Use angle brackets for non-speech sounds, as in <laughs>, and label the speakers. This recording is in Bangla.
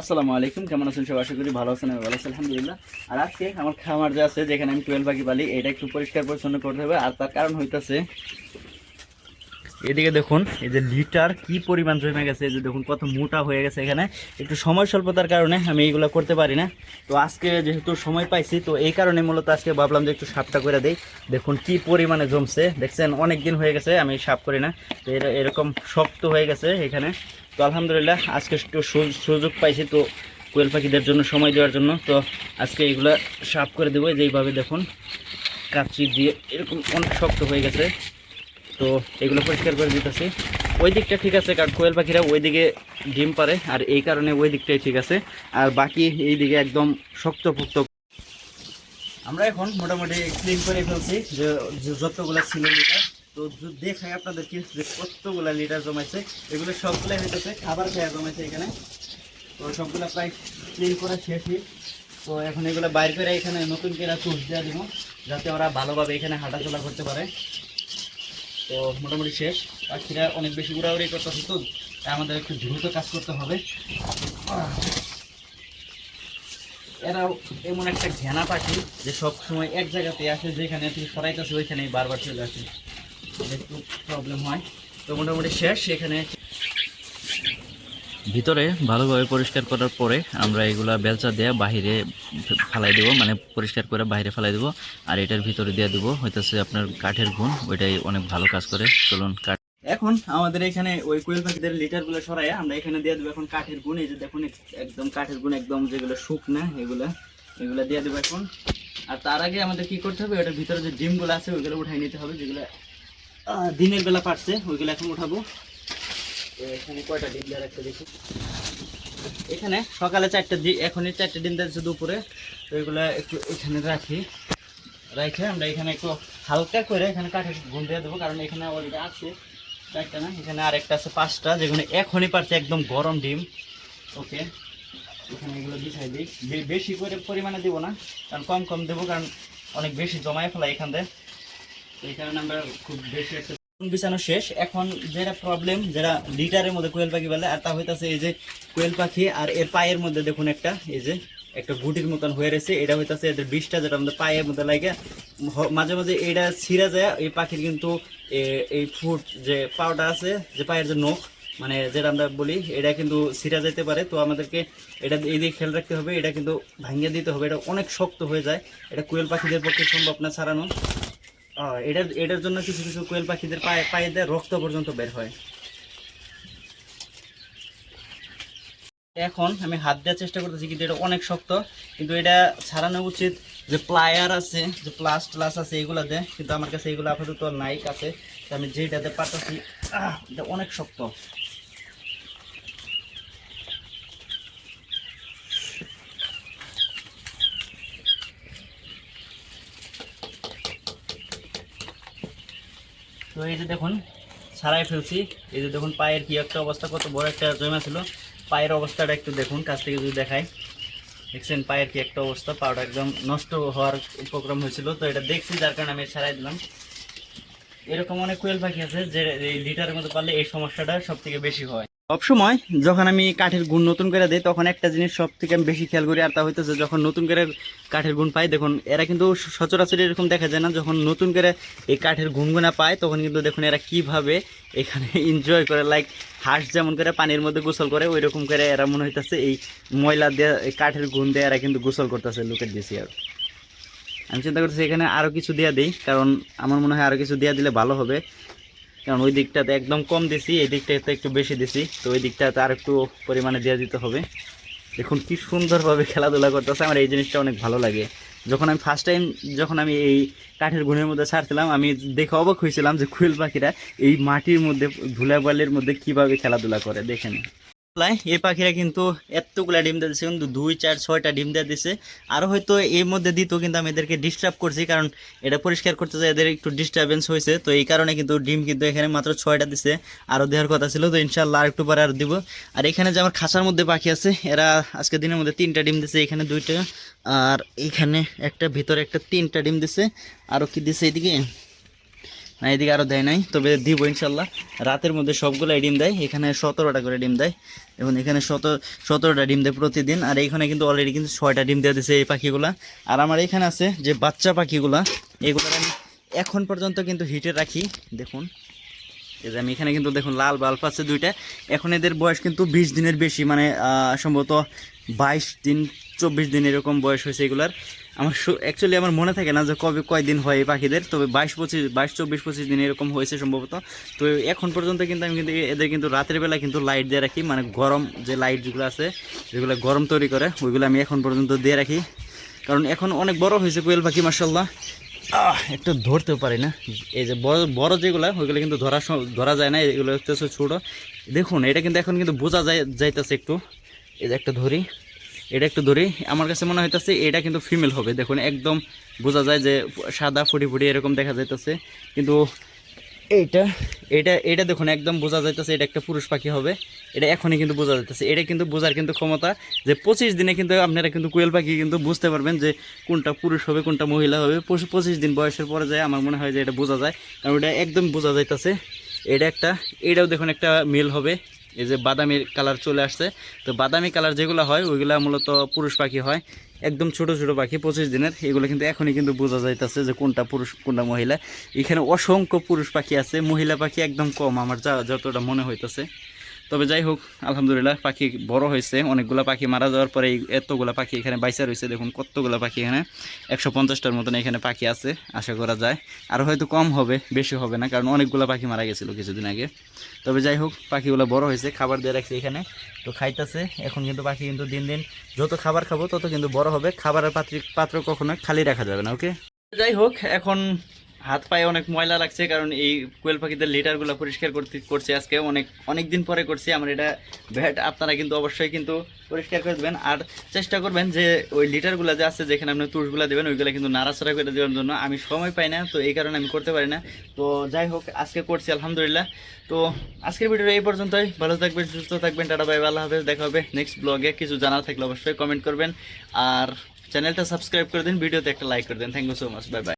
Speaker 1: আসসালামু আলাইকুম, কেমন আছেন সব আশা করি ভালো আছেন, আমি ভালো আছি, আলহামদুলিল্লাহ। আর আজকে আমার খামার যে আছে, যেখানে আমি টুয়েলভ পাখি পালি, এটা একটু পরিষ্কার পরিচ্ছন্ন করতে হবে। আর তার কারণ হইতাছে, এদিকে দেখুন, এই যে লিটার কি পরিমাণ জমে গেছে, এই যে দেখুন, কত মোটা হয়ে গেছে এখানে। একটু সময় স্বল্পতার কারণে আমি এইগুলো করতে পারি না। তো আজকে যেহেতু সময় পাইছি, তো এই কারণে মূলত আজকে ভাবলাম যে একটু সাপটা করে দেই। দেখুন কি পরিমাণে জমছে, দেখছেন অনেক দিন হয়ে গেছে, আমি সাপ করি না। তো এরকম শক্ত হয়ে গেছে এখানে। তো আলহামদুলিল্লাহ, আজকে একটু সুযোগ পাইছি তো কোয়েল পাখিদের জন্য, সময় দেওয়ার জন্য। তো আজকে এগুলা সাফ করে দেবো যেইভাবে দেখুন কাচি দিয়ে এরকম অনেক শক্ত হয়ে গেছে। তো এগুলো পরিষ্কার করে দিতেছি। ওই দিকটা ঠিক আছে, কারণ কোয়েল পাখিরা ওই দিকে ডিম পারে, আর এই কারণে ওই দিকটাই ঠিক আছে। আর বাকি এই দিকে একদম শক্তপুক্ত। আমরা এখন মোটামুটি ক্লিন করে ফেলছি, যে যতগুলা লিটার তো দেখাই আপনাদেরকে যে কতগুলা লিটার জমাইছে, এগুলো সবগুলাই হইতেছে, খাবার খেয়ে জমাইছে এখানে। তো সবগুলা প্রায় ক্লিন করা শেষই। তো এখন এগুলো বাইর করে এখানে নতুন করে চুষ দেওয়া দিব, যাতে ওরা ভালোভাবে এখানে হাঁটাচলা করতে পারে। তো মোটামুটি শেষ। পাখিরা অনেক বেশি উড়াউড়ি করতেছে তো আমাদের একটু দ্রুত কাজ করতে হবে। এরাও এমন একটা ঘেনা পাখি যে সবসময় এক জায়গাতে আসে, যেখানে থেকে সরাইতেছে, ওইখানেই বারবার চলে আসে। একটু প্রবলেম হয়। তো মোটামুটি শেষ, এখানে
Speaker 2: ভিতরে ভালোভাবে পরিষ্কার করার পরে আমরা এগুলা বেলচা দিয়ে বাহিরে ফেলাই দেবো মানে পরিষ্কার করে বাইরে ফেলাই দেবো, আর এটার ভিতরে দিয়ে দেবো হইতেছে আপনার কাঠের গুণ, ওইটাই অনেক ভালো কাজ করে। চলুন কাঠ
Speaker 1: এখন আমাদের এখানে ওই কোয়েল পাখিদের লিটারগুলো সরাই আমরা এখানে দিয়ে দেবো এখন কাঠের গুণ, এই যে দেখুন, একদম কাঠের গুণ একদম যেগুলো শুকনা, এগুলা এগুলা দিয়ে দেবো এখন। আর তার আগে আমাদের কি করতে হবে, ওটার ভিতরে যে ডিমগুলো আছে, ওইগুলো উঠাই নিতে হবে, যেগুলো দিনের বেলা পারছে ওইগুলো এখন উঠাবো। এখানে কয়টা ডিম দেওয়া রাখতে দেখি। এখানে সকালে চারটে ডিম এখনই চারটে ডিম দিয়েছে দুপুরে। তো এগুলো একটু এখানে রাখি। রাখে আমরা এখানে একটু হালকা করে এখানে কাঠের গুণ দিয়ে দেবো কারণ এখানে অলরেডি আছে চারটা না। এখানে আরেকটা আছে পাঁচটা যেগুলো এখনই পারছে একদম গরম ডিম। ওকে এখানে এগুলো বিছাই দিই। বেশি করে পরিমাণে দিব না কারণ কম কম দেবো কারণ অনেক বেশি জমায় ফেলাই এখান থেকে এই কারণে আমরা খুব বেশি বিছানো শেষ। এখন যেটা প্রবলেম যেটা লিটারের মধ্যে কোয়েল পাখি বলে, আর তা হইতাছে এই যে কোয়েল পাখি, আর এর পায়ের মধ্যে দেখুন একটা, এই যে একটা গুটির মতন হয়ে রয়েছে। এটা হইতাছে এদের বিষটা যেটা আমাদের পায়ের মধ্যে লাগে। মাঝে মাঝে এটা ছিঁড়া যায়, এই পাখির কিন্তু এই ফুট যে পাওটা আছে, যে পায়ের যে নখ মানে যেটা আমরা বলি, এটা কিন্তু ছিঁড়া যেতে পারে। তো আমাদেরকে এটা এই দিকে খেয়াল রাখতে হবে, এটা কিন্তু ভাঙিয়ে দিতে হবে। এটা অনেক শক্ত হয়ে যায়। এটা কোয়েল পাখিদের পক্ষে সম্ভব না ছাড়ানো। এটার এটার জন্য কিছু কিছু কোয়েল পাখিদের পায়ে পায়ে দিয়ে রক্ত পর্যন্ত বের হয়। এখন আমি হাত দেওয়ার চেষ্টা করতেছি, কিন্তু এটা অনেক শক্ত। কিন্তু এটা ছাড়ানো উচিত যে প্লায়ার আছে, যে প্লাস ট্লাস আছে, এগুলো দেয় কিন্তু আমার কাছে এগুলো আপাতত নাই কাছে। আমি যেটাতে পারতেছি এটা অনেক শক্ত। তো এই যে দেখুন, ছাড়াই ফেলছি। এই যে দেখুন, পায়ের কি একটা অবস্থা, কত বড় একটা জমা ছিল। পায়ের অবস্থাটা একটু দেখুন, কাছ থেকে যদি দেখাই। দেখছেন, পায়ের কি একটা অবস্থা পাউডার একদম নষ্ট হওয়ার উপক্রম হয়েছিল। তো এটা দেখছি, যার কারণে আমি ছাড়াই দিলাম। এরকম অনেক কোয়েল পাখি আছে, যে এই লিটারের মতো পারলে এই সমস্যাটা সব থেকে বেশি হয়। সবসময় যখন আমি কাঠের গুণ নতুন করে দিই, তখন একটা জিনিস সব থেকে আমি বেশি খেয়াল করি, আর তা হইতেছে যখন নতুন করে কাঠের গুণ পাই, দেখুন, এরা কিন্তু সচরাচর এরকম দেখা যায় না, যখন নতুন করে এই কাঠের গুণগুনা পায়, তখন কিন্তু দেখুন এরা কীভাবে এখানে <laughs> এনজয় করে লাইক হাঁস যেমন করে পানির মধ্যে গোসল করে ওই রকম করে এরা মনে হইতেছে এই ময়লা দিয়ে কাঠের গুণ দিয়ে এরা কিন্তু গোসল করতেছে লোকের দিয়েছি আর। আমি চিন্তা করতেছি এখানে আরও কিছু দেওয়া দিই, কারণ আমার মনে হয় আরও কিছু দেওয়া দিলে ভালো হবে। কারণ ওই দিকটাতে একদম কম দিছি, এই দিকটাতে একটু বেশি দিছি, তো ওই দিকটাতে আর একটু পরিমাণে দেওয়া দিতে হবে। দেখুন কি সুন্দরভাবে খেলাধুলা করতেছে, আমার এই জিনিসটা অনেক ভালো লাগে। যখন আমি ফার্স্ট টাইম যখন আমি এই কাঠের গুণের মধ্যে ছাড়ছিলাম, আমি দেখে অবাক হয়েছিলাম যে কুইল পাখিরা এই মাটির মধ্যে, ধুলাবালির মধ্যে কীভাবে খেলাধুলা করে, দেখেন। এই পাখিরা কিন্তু এতগুলা ডিম দিয়ে দিচ্ছে কিন্তু দুই, চার, ছয়টা ডিম দিয়ে দিছে। আরও হয়তো এর মধ্যে দিত কিন্তু আমি এদেরকে ডিস্টার্ব করছি, কারণ এটা পরিষ্কার করতে যায় এদের একটু ডিস্টারবেন্স হয়েছে। তো এই কারণে কিন্তু ডিম কিন্তু এখানে মাত্র ছয়টা দিছে, আরও দেওয়ার কথা ছিল, তো ইনশাল্লাহ আর একটু পরে আর দিব। আর এখানে যে আমার খাঁচার মধ্যে পাখি আছে, এরা আজকে দিনের মধ্যে তিনটা ডিম দিছে, এখানে দুইটা। আর এখানে একটা, ভিতরে একটা তিনটা ডিম দিছে। আরও কি দিছে এদিকে? না, এদিকে আরও দেয় নাই, তবে দিব ইনশাল্লাহ। রাতের মধ্যে সবগুলাই ডিম দেয়, এখানে সতেরোটা করে ডিম দেয়। এখন এখানে শত সতেরোটা ডিম দেয় প্রতিদিন, আর এইখানে কিন্তু অলরেডি কিন্তু ছয়টা ডিম দেওয়া দিছে এই পাখিগুলা। আর আমার এখানে আছে যে বাচ্চা পাখিগুলা এগুলো আমি এখন পর্যন্ত কিন্তু হিটে রাখি, দেখুন। এই যে আমি এখানে কিন্তু দেখুন লাল বাল্ব আছে দুইটা। এখন এদের বয়স কিন্তু বিশ দিনের বেশি মানে সম্ভবত বাইশ দিন চব্বিশ দিন এরকম বয়স হয়েছে এগুলার। আমার অ্যাকচুয়ালি আমার মনে থাকে না যে কবে কয়দিন হয় এই পাখিদের, তবে বাইশ পঁচিশ, বাইশ, চব্বিশ, পঁচিশ দিন এরকম হয়েছে সম্ভবত। তো এখন পর্যন্ত কিন্তু আমি কিন্তু এদের কিন্তু রাতের বেলা কিন্তু লাইট দিয়ে রাখি মানে গরম যে লাইট যেগুলো আছে, যেগুলো গরম তৈরি করে, ওইগুলো আমি এখন পর্যন্ত দিয়ে রাখি। কারণ এখন অনেক বড় হয়েছে কোয়েল পাখি মার্শাল্লাহ একটু ধরতেও পারি না। এই যে বড় বড় যেগুলো, ওইগুলো কিন্তু ধরা ধরা যায় না, এগুলো হচ্ছে ছোটো। দেখুন, এটা কিন্তু এখন কিন্তু বোঝা যায় যাইতেছে একটু। এই যে একটা ধরি। এটা একটু ধরি। আমার কাছে মনে হইতেছে এটা কিন্তু ফিমেল হবে। দেখুন, একদম বোঝা যায় যে সাদা ফুটি ফুটি এরকম দেখা যাইতেছে। কিন্তু এইটা এটা এটা দেখুন, একদম বোঝা যাইতেছে এটা একটা পুরুষ পাখি হবে। এটা এখনই কিন্তু বোঝা যাইতেছে। এটা কিন্তু বোঝার কিন্তু ক্ষমতা যে পঁচিশ দিনে কিন্তু আপনারা কিন্তু কোয়েল পাখি কিন্তু বুঝতে পারবেন যে কোনটা পুরুষ হবে, কোনটা মহিলা হবে। পঁচিশ দিন বয়সের পরে যায়, আমার মনে হয় যে এটা বোঝা যায়। কারণ এটা একদম বোঝা যাইতেছে। এটা একটা, এটাও দেখুন একটা মিল হবে। এই যে বাদামি কালার চলে আসছে। তো বাদামি কালার যেগুলো হয়, ওইগুলা মূলত পুরুষ পাখি হয়। একদম ছোট ছোট পাখি, পঁচিশ দিনের। এগুলো কিন্তু এখনই কিন্তু বোঝা যাইতেছে যে কোনটা পুরুষ, কোনটা মহিলা। এখানে অসংখ্য পুরুষ পাখি আছে। মহিলা পাখি একদম কম, আমার যা যতটা মনে হইতেছে। তবে যাই হোক, আলহামদুলিল্লাহ পাখি বড় হয়েছে। অনেকগুলো পাখি মারা যাওয়ার পরে এতগুলো পাখি এখানে বাইসা রয়েছে। দেখুন কতগুলো পাখি এখানে, একশো পঞ্চাশটার মতন এখানে পাখি আছে, আশা করা যায়। আর হয়তো কম হবে, বেশি হবে না, কারণ অনেকগুলো পাখি মারা গেছিল কিছুদিন আগে। তবে যাই হোক, পাখিগুলো বড় হয়েছে, খাবার দিয়ে রাখছে এখানে। তো খাইতেছে, এখন কিন্তু পাখি কিন্তু দিন দিন যত খাবার খাব তত কিন্তু বড় হবে। খাবারের পাত্র পাত্র কখনো খালি রাখা যাবে না, ওকে? যাই হোক, এখন হাত পায়ে অনেক ময়লা লাগছে, কারণ এই কোয়েল পাখিদের লিটারগুলো পরিষ্কার করতে, করছি আজকে। অনেক অনেক দিন পরে করছি, আমার এটা ভ্যাট আপনারা কিন্তু অবশ্যই কিন্তু পরিষ্কার করে দেবেন। আর চেষ্টা করবেন যে ওই লিটারগুলো যে আছে, যেখানে আপনি তুষগুলো দেবেন, ওইগুলো কিন্তু নাড়াচাড়া করে দেওয়ার জন্য। আমি সময় পাই না, তো এই কারণে আমি করতে পারি না। তো যাই হোক, আজকে করছি, আলহামদুলিল্লাহ। তো আজকের ভিডিও এই পর্যন্তই। ভালো থাকবেন, সুস্থ থাকবেন, টাটা, বাই, আল্লাহ হাফেজ। দেখা হবে নেক্সট ব্লগে কিছু জানা থাকলে অবশ্যই কমেন্ট করবেন। আর চ্যানেলটা সাবস্ক্রাইব করে দিন, ভিডিওতে একটা লাইক করে দিন। Thank you so much bye bye